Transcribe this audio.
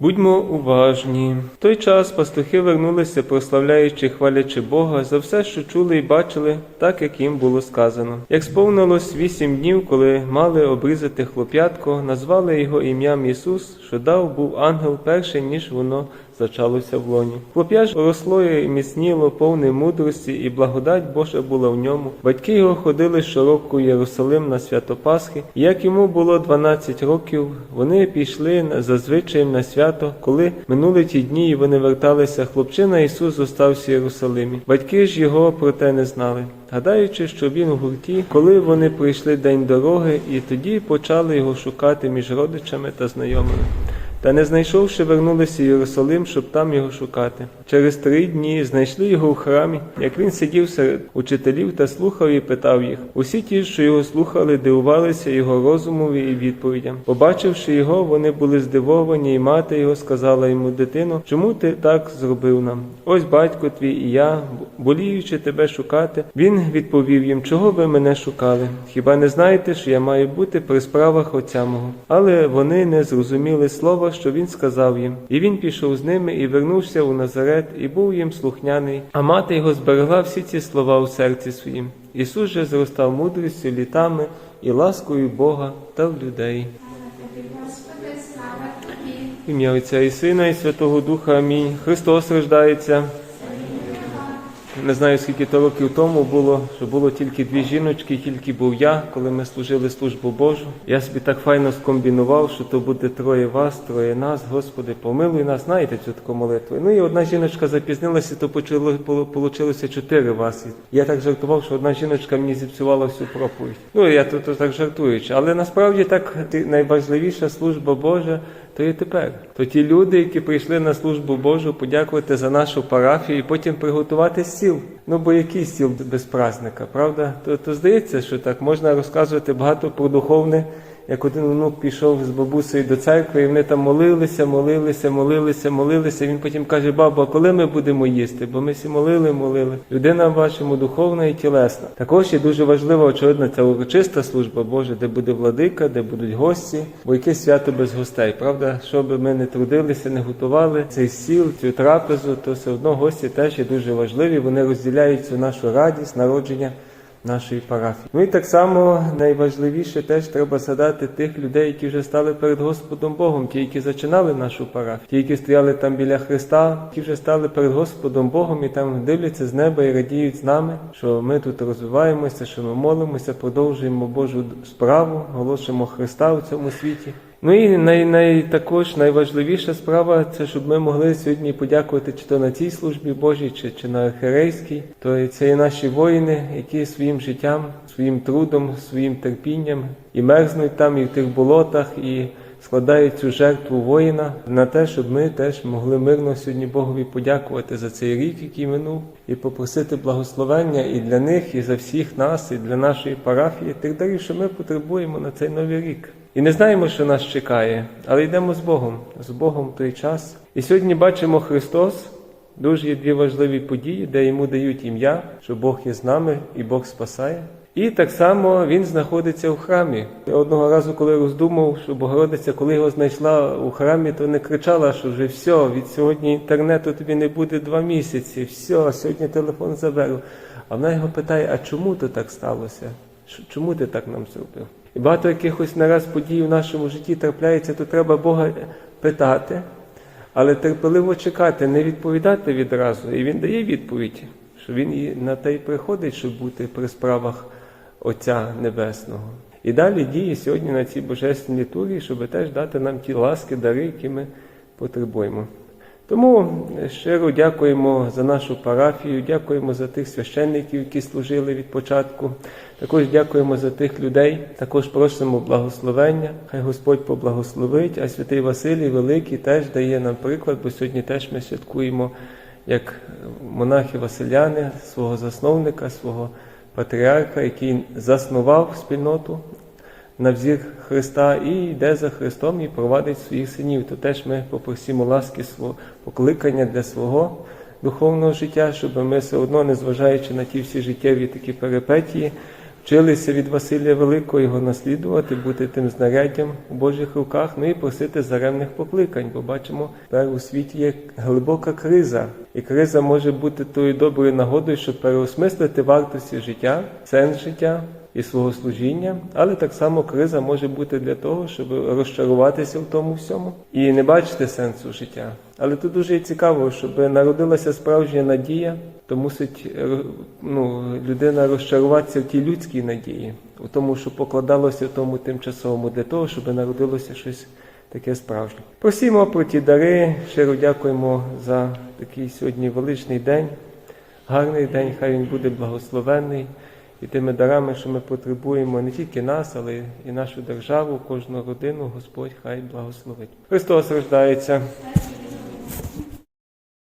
Будьмо уважні. В той час пастухи вернулися, прославляючи, хвалячи Бога за все, що чули і бачили, так як їм було сказано. Як сповнилось вісім днів, коли мали обрізати хлоп'ятко, назвали його ім'ям Ісус, що дав був ангел перший, ніж воно зачалося в лоні. Хлоп'я ж росло і міцніло, повне мудрості, і благодать Божа була в ньому. Батьки його ходили щороку Єрусалим на свято Пасхи. І як йому було 12 років, вони пішли за звичаєм на свято, коли минули ті дні, і вони верталися. Хлопчина Ісус зостався в Єрусалимі. Батьки ж його про те не знали. Гадаючи, що він у гурті, коли вони прийшли день дороги, і тоді почали його шукати між родичами та знайомими. Та не знайшовши, вернулися в Єрусалим, щоб там його шукати. Через три дні знайшли його в храмі, як він сидів серед учителів та слухав і питав їх. Усі ті, що його слухали, дивувалися його розумові і відповідям. Побачивши його, вони були здивовані, і мати його сказала йому, дитино, чому ти так зробив нам? Ось батько твій і я, боліючи тебе шукати. Він відповів їм, чого ви мене шукали? Хіба не знаєте, що я маю бути при справах отця мого? Але вони не зрозуміли слова, що він сказав їм. І він пішов з ними і вернувся у Назарет, і був їм слухняний. А мати його зберегла всі ці слова у серці своїм. Ісус же зростав мудрістю, літами і ласкою Бога та в людей. Ім'я Отця і Сина, і Святого Духа. Амінь. Христос рождається. Не знаю, скільки то років тому було, що було тільки дві жіночки, тільки був я, коли ми служили службу Божу. Я собі так файно скомбінував, що то буде троє вас, троє нас. Господи, помилуй нас. Знаєте цю таку молитву. Ну і одна жіночка запізнилася, то почало чотири вас. Я так жартував, що одна жіночка мені зіпсувала всю проповідь. Ну я тут так жартуючи, але насправді так найважливіша служба Божа то і тепер. То ті люди, які прийшли на службу Божу, подякувати за нашу парафію і потім приготувати стіл. Ну бо який стіл без праздника, правда? То, то здається, що так можна розказувати багато про духовне. Як один внук пішов з бабусею до церкви, і вони там молилися, молилися, молилися, молилися. Він потім каже: баба, коли ми будемо їсти? Бо ми всі молили, молили. Людина бачимо духовна і тілесна. Також є дуже важлива, очевидно, ця урочиста служба Божа, де буде владика, де будуть гості, бо яке свято без гостей, правда? Щоб ми не трудилися, не готували цей стіл, цю трапезу, то все одно гості теж є дуже важливі. Вони розділяють цю нашу радість, народження нашої парафії. Ну і так само найважливіше теж треба згадати тих людей, які вже стали перед Господом Богом, ті, які зачинали нашу парафію, ті, які стояли там біля Христа, які вже стали перед Господом Богом і там дивляться з неба і радіють з нами, що ми тут розвиваємося, що ми молимося, продовжуємо Божу справу, оголошуємо Христа у цьому світі. Ну і най, най, також найважливіша справа це щоб ми могли сьогодні подякувати чи то на цій службі Божій, чи, чи на херейській, То це і наші воїни, які своїм життям, своїм трудом, своїм терпінням і мерзнуть там, і в тих болотах, і складають цю жертву воїна на те, щоб ми теж могли мирно сьогодні Богові подякувати за цей рік, який минув, і попросити благословення і для них, і за всіх нас, і для нашої парафії, тих дарів, що ми потребуємо на цей новий рік. І не знаємо, що нас чекає, але йдемо з Богом, з Богом в той час. І сьогодні бачимо Христос. Дуже є дві важливі події, де йому дають ім'я, що Бог є з нами і Бог спасає. І так само він знаходиться в храмі. Я одного разу, коли роздумав, що Богородиця, коли його знайшла у храмі, то не кричала, що вже все, від сьогодні інтернету тобі не буде два місяці, все, сьогодні телефон заберу. А вона його питає: а чому то так сталося? Чому ти так нам зробив? І багато якихось нараз подій в нашому житті трапляється, то треба Бога питати, але терпеливо чекати, не відповідати відразу. І він дає відповідь, що він і на те й приходить, щоб бути при справах Отця Небесного. І далі діє сьогодні на цій божественній літургії, щоб теж дати нам ті ласки, дари, які ми потребуємо. Тому щиро дякуємо за нашу парафію, дякуємо за тих священників, які служили від початку. Також дякуємо за тих людей. Також просимо благословення. Хай Господь поблагословить, а святий Василій Великий теж дає нам приклад, бо сьогодні теж ми святкуємо як монахи Василяни, свого засновника, свого патріарха, який заснував спільноту на взір Христа і йде за Христом і провадить своїх синів. То теж ми попросимо ласки свого покликання для свого духовного життя, щоб ми все одно, незважаючи на ті всі життєві такі перипетії, вчилися від Василія Великого його наслідувати, бути тим знаряддям у Божих руках, ну і просити заремних покликань, бо бачимо, тепер у світі є глибока криза, і криза може бути тою доброю нагодою, щоб переосмислити вартості життя, сенс життя і свого служіння, але так само криза може бути для того, щоб розчаруватися в тому всьому і не бачити сенсу життя. Але тут дуже цікаво, щоб народилася справжня надія, то мусить е, ну, людина розчаруватися в тій людській надії, у тому, що покладалося в тому тимчасовому для того, щоб народилося щось таке справжнє. Просімо про ті дари, щиро дякуємо за такий сьогодні величний день, гарний день, хай він буде благословенний. І тими дарами, що ми потребуємо не тільки нас, але і нашу державу, кожну родину, Господь хай благословить. Христос рождається.